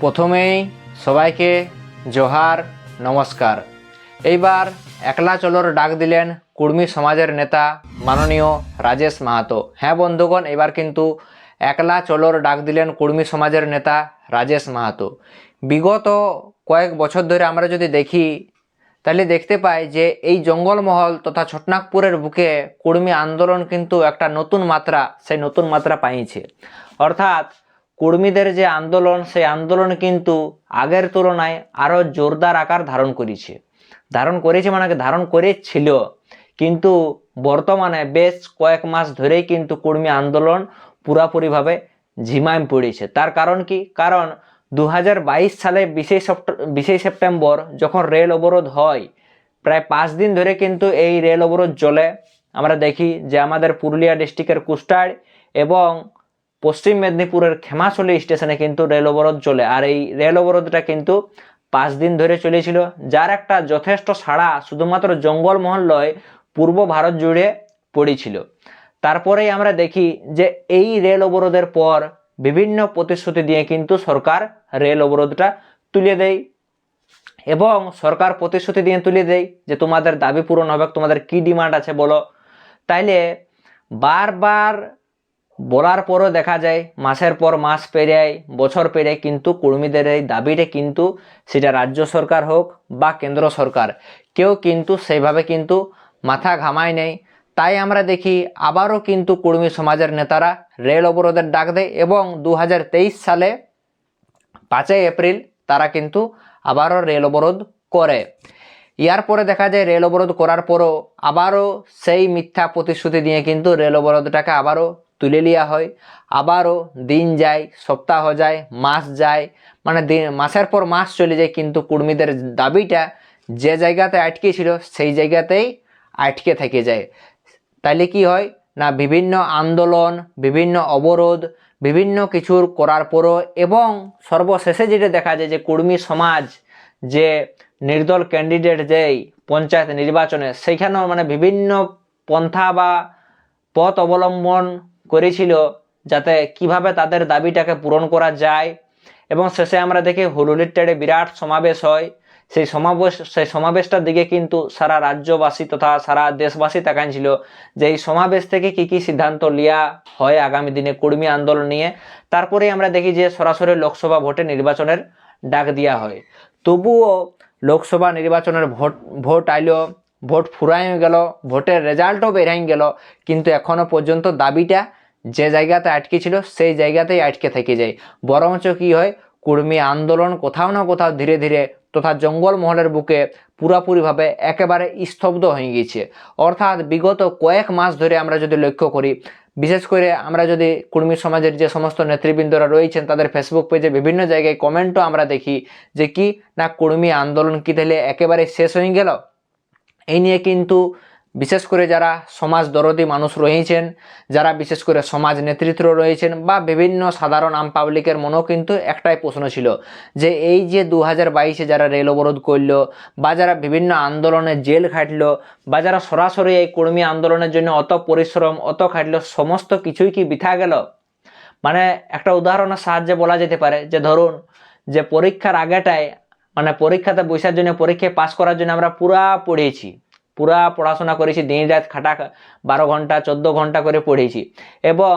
প্রথমেই সবাইকে জোহার, নমস্কার। এইবার একলা চলোর ডাক দিলেন কুর্মী সমাজের নেতা মাননীয় রাজেশ মাহাতো। হ্যাঁ বন্ধুগণ, এবার কিন্তু একলা চলোর ডাক দিলেন কুর্মী সমাজের নেতা রাজেশ মাহাতো। বিগত কয়েক বছর ধরে আমরা যদি দেখি, তাহলে দেখতে পাই যে এই জঙ্গলমহল তথা ছটনাগপুরের বুকে কুর্মী আন্দোলন কিন্তু একটা নতুন মাত্রা, সেই নতুন মাত্রা পাইছে। অর্থাৎ কুর্মীদের যে আন্দোলন, সেই আন্দোলন কিন্তু আগের তুলনায় আরও জোরদার আকার ধারণ করেছে। ধারণ করেছে মানে ধারণ করেছিল। কিন্তু বর্তমানে বেশ কয়েক মাস ধরেই কিন্তু কুর্মী আন্দোলন পুরাপুরিভাবে ঝিমাইম পড়েছে। তার কারণ কি? কারণ দু হাজার বাইশ সালে বিশে বিশে সেপ্টেম্বর যখন রেল অবরোধ হয়, প্রায় পাঁচ দিন ধরে কিন্তু এই রেল অবরোধ চলে আমরা দেখি যে আমাদের পুরুলিয়া ডিস্ট্রিক্টের কুষ্টার এবং পশ্চিম মেদিনীপুরের খেমাশলি স্টেশনে কিন্তু রেল অবরোধ চলে, আর এই রেল অবরোধটা কিন্তু পাঁচ দিন ধরে চলেছিল, যার একটা যথেষ্ট সাড়া শুধুমাত্র জঙ্গলমহল নয় পূর্ব ভারত জুড়ে পড়েছিল। তারপরেই আমরা দেখি যে এই রেল অবরোধের পর বিভিন্ন প্রতিশ্রুতি দিয়ে কিন্তু সরকার রেল অবরোধটা তুলে দেয় এবং সরকার প্রতিশ্রুতি দিয়ে তুলে দেয় যে তোমাদের দাবি পূরণ হবে, তোমাদের কি ডিমান্ড আছে বলো। তাইলে বারবার বলার পরও দেখা যায়, মাসের পর মাস পেরিয়ে বছর পেরিয়ে কিন্তু কর্মীদের এই দাবিটা কিন্তু সেটা রাজ্য সরকার হোক বা কেন্দ্র সরকার, কেউ কিন্তু সেইভাবে কিন্তু মাথা ঘামায় নেই। তাই আমরা দেখি আবারও কিন্তু কর্মী সমাজের নেতারা রেল অবরোধের ডাক দেয় এবং দু হাজার তেইশ সালে পাঁচই এপ্রিল তারা কিন্তু আবারও রেল অবরোধ করে। ইয়ার পরে দেখা যায় রেল অবরোধ করার পরও আবারও সেই মিথ্যা প্রতিশ্রুতি দিয়ে কিন্তু রেল অবরোধটাকে আবারও তুলে নেওয়া হয়। আবারও দিন যায়, সপ্তাহ যায়, মাস যায় মানে মাসের পর মাস চলে যায়, কিন্তু কর্মীদের দাবিটা যে জায়গাতে আটকে ছিল, সেই জায়গাতেই আটকে থেকে যায়। তাইলে কি হয়? না, বিভিন্ন আন্দোলন, বিভিন্ন অবরোধ, বিভিন্ন কিছুর করার পরও এবং সর্বশেষে যেটা দেখা যায় যে কর্মী সমাজ যে নির্দল ক্যান্ডিডেট যেই পঞ্চায়েত নির্বাচনে সেইখানেও মানে বিভিন্ন পন্থা বা পথ অবলম্বন করেছিল যাতে কীভাবে তাদের দাবিটাকে পূরণ করা যায়। এবং শেষে আমরা দেখি হুলুলির টেড়ে বিরাট সমাবেশ হয়। সেই সমাবেশ সেই সমাবেশটার দিকে কিন্তু সারা রাজ্যবাসী তথা সারা দেশবাসী তাকাইছিল যে এই সমাবেশ থেকে কি কি সিদ্ধান্ত লিয়া হয় আগামী দিনে কর্মী আন্দোলন নিয়ে। তারপরে আমরা দেখি যে সরাসরি লোকসভা ভোটে নির্বাচনের ডাক দেওয়া হয়। তবুও লোকসভা নির্বাচনের ভোট ভোট আইলো ভোট ফুরাই গেল, ভোটের রেজাল্টও বেরাই গেল। কিন্তু এখনও পর্যন্ত দাবিটা যে জায়গাতে আটকে ছিল, সেই জায়গাতেই আটকে থেকে যায়। বরঞ্চ কি হয়, কুর্মী আন্দোলন কোথাও না কোথাও ধীরে ধীরে তথা জঙ্গলমহলের বুকে পুরাপুরিভাবে একেবারে স্তব্ধ হয়ে গিয়েছে। অর্থাৎ বিগত কয়েক মাস ধরে আমরা যদি লক্ষ্য করি, বিশেষ করে আমরা যদি কুর্মী সমাজের যে সমস্ত নেতৃবৃন্দরা রয়েছেন, তাদের ফেসবুক পেজে বিভিন্ন জায়গায় কমেন্টও আমরা দেখি যে কি না কুর্মী আন্দোলন কি তাহলে একেবারে শেষ হয়ে গেল? এই নিয়ে কিন্তু বিশেষ করে যারা সমাজ দরদি মানুষ রয়েছেন, যারা বিশেষ করে সমাজ নেতৃত্ব রয়েছেন বা বিভিন্ন সাধারণ আম পাবলিকের মনেও কিন্তু একটাই প্রশ্ন ছিল যে এই যে দু হাজার বাইশে যারা রেল অবরোধ করল বা যারা বিভিন্ন আন্দোলনে জেল খাটলো বা যারা সরাসরি এই কর্মী আন্দোলনের জন্য অত পরিশ্রম, অত খাটল, সমস্ত কিছুই কি বৃথা গেল? মানে একটা উদাহরণের সাহায্যে বলা যেতে পারে যে ধরুন যে পরীক্ষার আগেটায় মানে পরীক্ষাতে বসার জন্য, পরীক্ষায় পাস করার জন্য আমরা পুরা পড়েছি। পুরা পড়াশোনা করেছি, দিন রাত খাটা বারো ঘণ্টা, চোদ্দ ঘণ্টা করে পড়েছি। এবং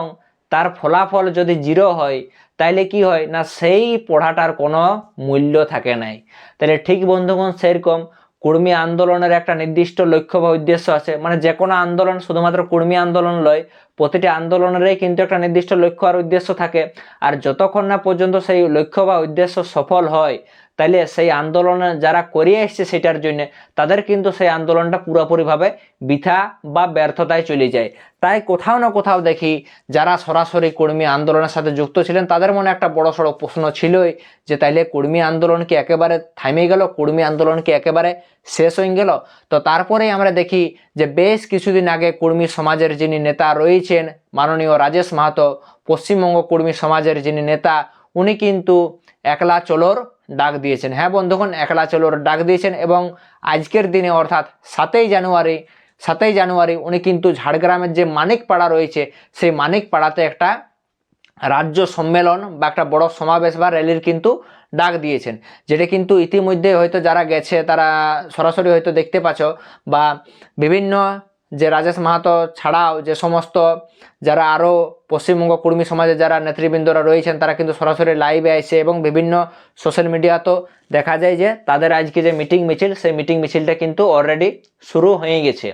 তার ফলাফল যদি জিরো হয়, তাইলে কি হয় না, সেই পড়াটার কোনো মূল্য থাকে নাই। তাহলে ঠিক বন্ধুগণ, সেরকম কর্মী আন্দোলনের একটা নির্দিষ্ট লক্ষ্য বা উদ্দেশ্য আছে। মানে যে কোনো আন্দোলন, শুধুমাত্র কর্মী আন্দোলন লয়, প্রতিটি আন্দোলনেরই কিন্তু একটা নির্দিষ্ট লক্ষ্য আর উদ্দেশ্য থাকে। আর যতক্ষণ না পর্যন্ত সেই লক্ষ্য বা উদ্দেশ্য সফল হয় তাইলে সেই আন্দোলনে যারা করিয়ে এসছে সেটার জন্য তাদের কিন্তু সেই আন্দোলনটা পুরোপুরিভাবে বৃথা বা ব্যর্থতায় চলে যায়। তাই কোথাও না কোথাও দেখি যারা সরাসরি কর্মী আন্দোলনের সাথে যুক্ত ছিলেন, তাদের মনে একটা বড় সড়ো প্রশ্ন ছিলই যে তাইলে কর্মী আন্দোলন কি একেবারে থামে গেল, কর্মী আন্দোলন কি একেবারে শেষ হয়ে গেল? তো তারপরেই আমরা দেখি যে বেশ কিছুদিন আগে কর্মী সমাজের যিনি নেতা রয়েছেন মাননীয় রাজেশ মাহাতো, পশ্চিমবঙ্গ কর্মী সমাজের যিনি নেতা, উনি কিন্তু একলা চলোর ডাক দিয়েছেন। হ্যাঁ বন্ধুগণ, একলা চলোর ডাক দিয়েছেন এবং আজকের দিনে অর্থাৎ সাতই জানুয়ারি সাতই জানুয়ারি উনি কিন্তু ঝাড়গ্রামের যে মানিকপাড়া রয়েছে, সেই মানিকপাড়াতে একটা রাজ্য সম্মেলন বা একটা বড় সমাবেশ বা র্যালির কিন্তু ডাক দিয়েছেন। যেটা কিন্তু ইতিমধ্যে হয়তো যারা গেছে, তারা সরাসরি হয়তো দেখতে পাচ্ছ বা বিভিন্ন যে রাজেশ মাহাতো ছাড়াও যে সমস্ত যারা আরও পশ্চিমবঙ্গ কুর্মী সমাজে যারা নেতৃবৃন্দরা রয়েছেন, তারা কিন্তু সরাসরি লাইভে আসে এবং বিভিন্ন সোশ্যাল মিডিয়াতেও দেখা যায় যে তাদের আজকে যে মিটিং মিছিল, সেই মিটিং মিছিলটা কিন্তু অলরেডি শুরু হয়ে গেছে।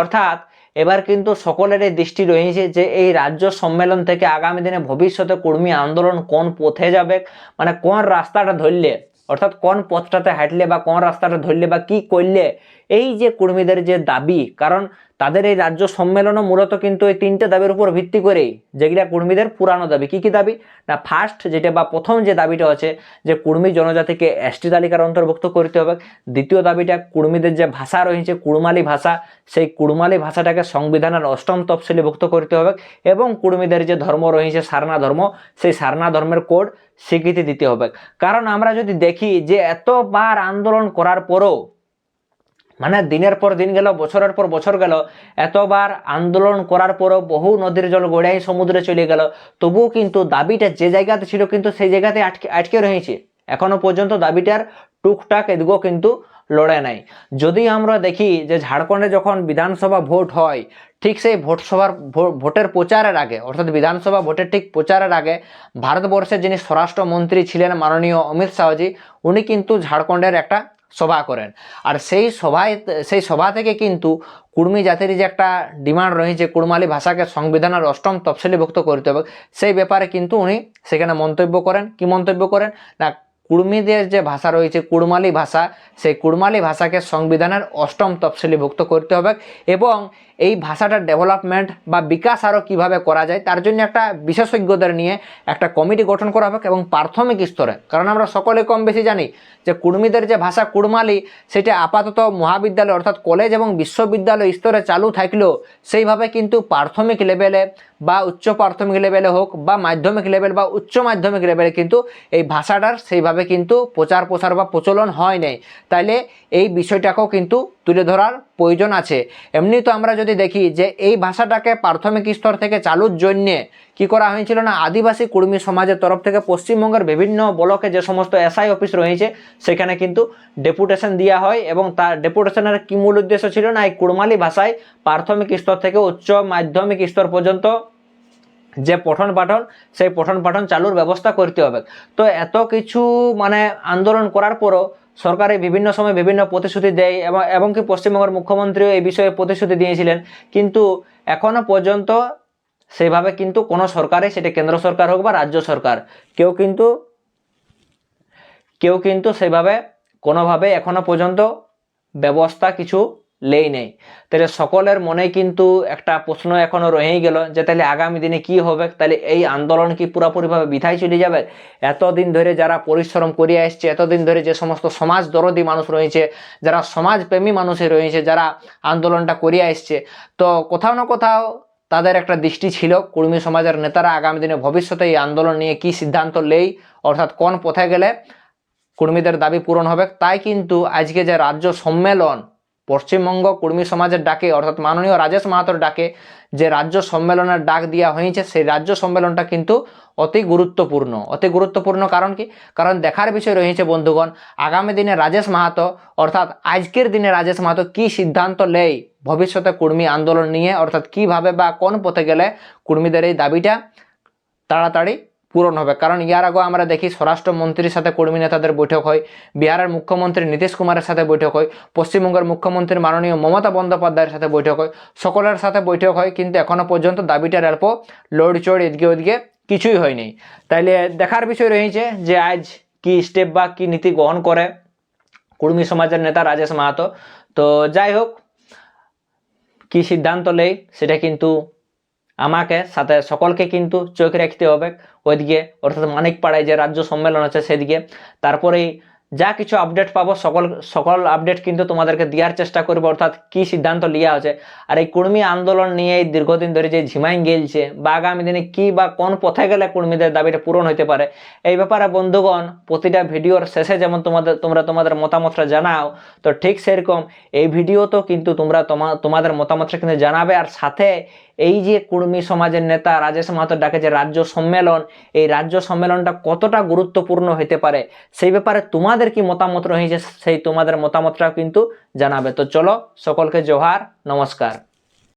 অর্থাৎ এবার কিন্তু সকলেরই দৃষ্টি রয়েছে যে এই রাজ্য সম্মেলন থেকে আগামী দিনে ভবিষ্যতে কর্মী আন্দোলন কোন পথে যাবে মানে কোন রাস্তাটা ধরলে, অর্থাৎ কোন পথটাতে হাঁটলে বা কোন রাস্তাটা ধরলে বা কি করলে এই যে কর্মীদের যে দাবি, কারণ তাদের এই রাজ্য সম্মেলনও মূলত কিন্তু এই তিনটে দাবির উপর ভিত্তি করেই, যেগুলা কর্মীদের পুরানো দাবি। কি কি দাবি? না ফার্স্ট যেটা বা প্রথম যে দাবিটা আছে যে কুর্মী জনজাতিকে এসটি তালিকার অন্তর্ভুক্ত করতে হবে। দ্বিতীয় দাবিটা কুর্মীদের যে ভাষা রয়েছে, কুড়মালি ভাষা, সেই কুড়মালি ভাষাটাকে সংবিধানের অষ্টম তফসিলিভুক্ত করতে হবে এবং কুর্মীদের যে ধর্ম রয়েছে, সারনা ধর্ম, সেই সারনা ধর্মের কোড স্বীকৃতি দিতে হবে। কারণ আমরা যদি দেখি যে এতবার আন্দোলন করার পরও মানে দিনের পর দিন গেল, বছরের পর বছর গেল, এতবার আন্দোলন করার পরও বহু নদীর জল গড়াই সমুদ্রে চলে গেল। তবুও কিন্তু দাবিটা যে জায়গাতে ছিল কিন্তু সেই জায়গাতে আটকে আটকে রয়েছে। এখনও পর্যন্ত দাবিটার টুকটাক এদিকেও কিন্তু লড়ে নাই। যদি আমরা দেখি যে ঝাড়খণ্ডে যখন বিধানসভা ভোট হয়, ঠিক সেই ভোট সভার ভোটের প্রচারের আগে, অর্থাৎ বিধানসভা ভোটের ঠিক প্রচারের আগে ভারতবর্ষের যিনি স্বরাষ্ট্রমন্ত্রী ছিলেন মাননীয় অমিত শাহজি, উনি কিন্তু ঝাড়খণ্ডের একটা সভা করেন। আর সেই সভায়, সেই সভা থেকে কিন্তু কুর্মি জাতির যে একটা ডিমান্ড রয়েছে কুর্মালি ভাষাকে সংবিধানের অষ্টম তফসিলিভুক্ত করতে হবে, সেই ব্যাপারে কিন্তু উনি সেখানে মন্তব্য করেন। কি মন্তব্য করেন? না কুর্মীদের যে ভাষা রয়েছে কুর্মালি ভাষা, সেই কুর্মালি ভাষাকে সংবিধানের অষ্টম তফসিলিভুক্ত করতে হবে এবং এই ভাষাটার ডেভেলপমেন্ট বা বিকাশ আরও কীভাবে করা যায়, তার জন্য একটা বিশেষজ্ঞদের নিয়ে একটা কমিটি গঠন করা হবে এবং প্রাথমিক স্তরে। কারণ আমরা সকলে কম বেশি জানি যে কুর্মীদের যে ভাষা কুড়মালি, সেটা আপাতত মহাবিদ্যালয় অর্থাৎ কলেজ এবং বিশ্ববিদ্যালয় স্তরে চালু থাকলেও সেইভাবে কিন্তু প্রাথমিক লেভেলে বা উচ্চ প্রাথমিক লেভেলে হোক বা মাধ্যমিক লেভেল বা উচ্চ মাধ্যমিক লেভেলে কিন্তু এই ভাষাটার সেইভাবে কিন্তু প্রচার প্রসার বা প্রচলন হয় নাই। তাইলে এই বিষয়টাকেও কিন্তু তুলে ধরার প্রয়োজন আছে। এমনি তো আমরা যদি দেখি যে এই ভাষাটাকে প্রাথমিক স্তর থেকে চালুর জন্যে কি করা হয়েছিল না, আদিবাসী কুর্মী সমাজের তরফ থেকে পশ্চিমবঙ্গের বিভিন্ন ব্লকে যে সমস্ত এসআই অফিস রয়েছে, সেখানে কিন্তু ডেপুটেশন দেওয়া হয় এবং তার ডেপুটেশনের কি মূল উদ্দেশ্য ছিল না, এই কুড়মালি ভাষায় প্রাথমিক স্তর থেকে উচ্চ মাধ্যমিক স্তর পর্যন্ত যে পঠন পাঠন, সেই পঠন পাঠন চালুর ব্যবস্থা করতে হবে। তো এত কিছু মানে আন্দোলন করার পরও সরকার বিভিন্ন সময় বিভিন্ন প্রতিশ্রুতি দেয় এবং এবং কি পশ্চিমবঙ্গের মুখ্যমন্ত্রীও এই বিষয়ে প্রতিশ্রুতি দিয়েছিলেন। কিন্তু এখনও পর্যন্ত সেইভাবে কিন্তু কোনো সরকারে, সেটা কেন্দ্র সরকার হোক বা রাজ্য সরকার, কেউ কিন্তু কেউ কিন্তু সেভাবে কোনোভাবে এখনও পর্যন্ত ব্যবস্থা কিছু লেই নেই। তাহলে সকলের মনে কিন্তু একটা প্রশ্ন এখনও রয়েই গেল যে তাহলে আগামী দিনে কি হবে? তাহলে এই আন্দোলন কি পুরোপুরিভাবে বিধায় চলে যাবে? এতদিন ধরে যারা পরিশ্রম করিয়ে আসছে এতদিন ধরে যে সমস্ত সমাজ দরদি মানুষ রয়েছে, যারা সমাজপ্রেমী মানুষে রয়েছে, যারা আন্দোলনটা করিয়ে আসছে তো কোথাও না কোথাও তাদের একটা দৃষ্টি ছিল কুর্মী সমাজের নেতারা আগামী দিনে ভবিষ্যতে এই আন্দোলন নিয়ে কি সিদ্ধান্ত লেই, অর্থাৎ কোন পথে গেলে কুর্মীদের দাবি পূরণ হবে? তাই কিন্তু আজকে যে রাজ্য সম্মেলন পশ্চিমবঙ্গ কুর্মী সমাজের ডাকে, অর্থাৎ মাননীয় রাজেশ মাহাতোর ডাকে যে রাজ্য সম্মেলনের ডাক দেওয়া হয়েছে, সেই রাজ্য সম্মেলনটা কিন্তু অতি গুরুত্বপূর্ণ। অতি গুরুত্বপূর্ণ কারণ কি? কারণ দেখার বিষয় রয়েছে বন্ধুগণ, আগামী দিনে রাজেশ মাহাতো, অর্থাৎ আজকের দিনে রাজেশ মাহাতো কি সিদ্ধান্ত নেই ভবিষ্যতে কুর্মী আন্দোলন নিয়ে, অর্থাৎ কীভাবে বা কোন পথে গেলে কুর্মীদের এই দাবিটা তাড়াতাড়ি পূরণ হবে। কারণ ইয়ার আগেও আমরা দেখি স্বরাষ্ট্রমন্ত্রীর সাথে কর্মী নেতাদের বৈঠক হয়, বিহারের মুখ্যমন্ত্রী নীতিশ কুমারের সাথে বৈঠক হয়, পশ্চিমবঙ্গের মুখ্যমন্ত্রী মাননীয় মমতা বন্দ্যোপাধ্যায়ের সাথে বৈঠক হয়। সকলের সাথে বৈঠক হয়, কিন্তু এখনও পর্যন্ত দাবিটার অল্প লড় চড় এদিকে ওদিকে কিছুই হয়নি। তাইলে দেখার বিষয় রয়েছে যে আজ কি স্টেপ বা কি নীতি গ্রহণ করে কুর্মী সমাজের নেতা রাজেশ মাহাতো। তো যাই হোক, কি সিদ্ধান্ত নেই সেটা কিন্তু আমাকে, সাথে সকলকে কিন্তু চোখ রাখতে হবে। ওইদিকে, অর্থাৎ মানিকপাড়ায় যে রাজ্য সম্মেলন আছে সেদিকে। তারপরেই যা কিছু আপডেট পাবো, সকল সকল আপডেট কিন্তু তোমাদেরকে দেওয়ার চেষ্টা করব, অর্থাৎ কি সিদ্ধান্ত লিয়া হচ্ছে আর এই কুর্মী আন্দোলন নিয়ে এই দীর্ঘদিন ধরে যে ঝিমাই গেলছে, বা আগামী দিনে কি বা কোন পথে গেলে কুর্মীদের দাবিটা পূরণ হইতে পারে, এই ব্যাপারে বন্ধুগণ, প্রতিটা ভিডিওর শেষে যেমন তোমাদের, তোমরা তোমাদের মতামতটা জানাও, তো ঠিক সেরকম এই ভিডিওতেও কিন্তু তোমরা তোমা, তোমাদের মতামতটা কিন্তু জানাবে। আর সাথে এই যে কুর্মী সমাজের নেতা রাজেশ মাহাতো ডাকে যে রাজ্য সম্মেলন, এই রাজ্য সম্মেলনটা কতটা গুরুত্বপূর্ণ হতে পারে? সেই ব্যাপারে তোমাদের কি মতামত রয়েছে? সেই তোমাদের মতামতটাও কিন্তু জানাবে। তো চলো সকলকে জোহার, নমস্কার।